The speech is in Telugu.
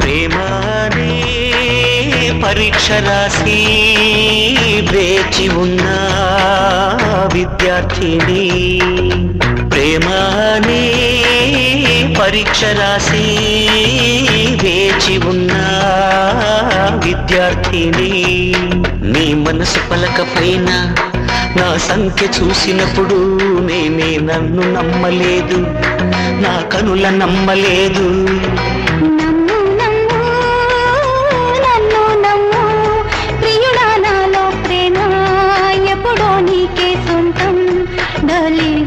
ప్రేమనే పరీక్ష రాసి వేచి ఉన్న విద్యార్థిని. ప్రేమనే పరీక్ష రాసి వేచి ఉన్న విద్యార్థిని. నీ మనసు పలకపోయిన నా సంఖ్య చూసినప్పుడు నేనే నన్ను నమ్మలేదు. నా కనుల నమ్మలేదు. डाली